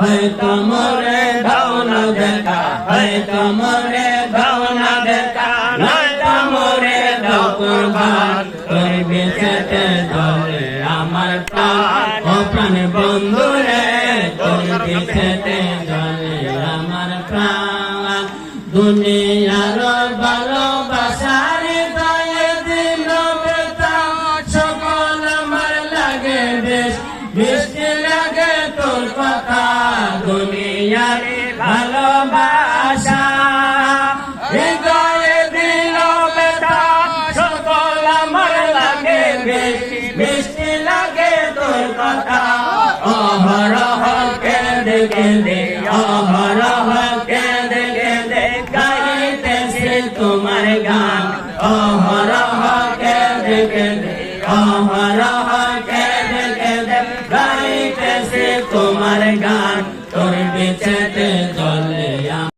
হয়তো মোরে দাও না দেখা, হয়তো মোরে দাও দেখা তোর বেঁচেতে আমার প্রাণ, ও প্রাণ বন্ধু রে বেঁচেতে আমার প্রাণ। দুনিয়ার ভালোবাসার বৃষ্টি লাগে তোর কথা দুনিয়ার ভালোবাসা। হৃদয়ে দিল বেতা সকল আমার লাগে বৃষ্টি লাগে তোর কথা, অহরহ কেঁদে কেঁদে, অহরহ কেঁদে কেঁদে গাইতেছে তোমার গান। অহরহ কেঁদে কেঁদে, অহরহ কেঁদে তোমার গান তোর বেচেতে চলে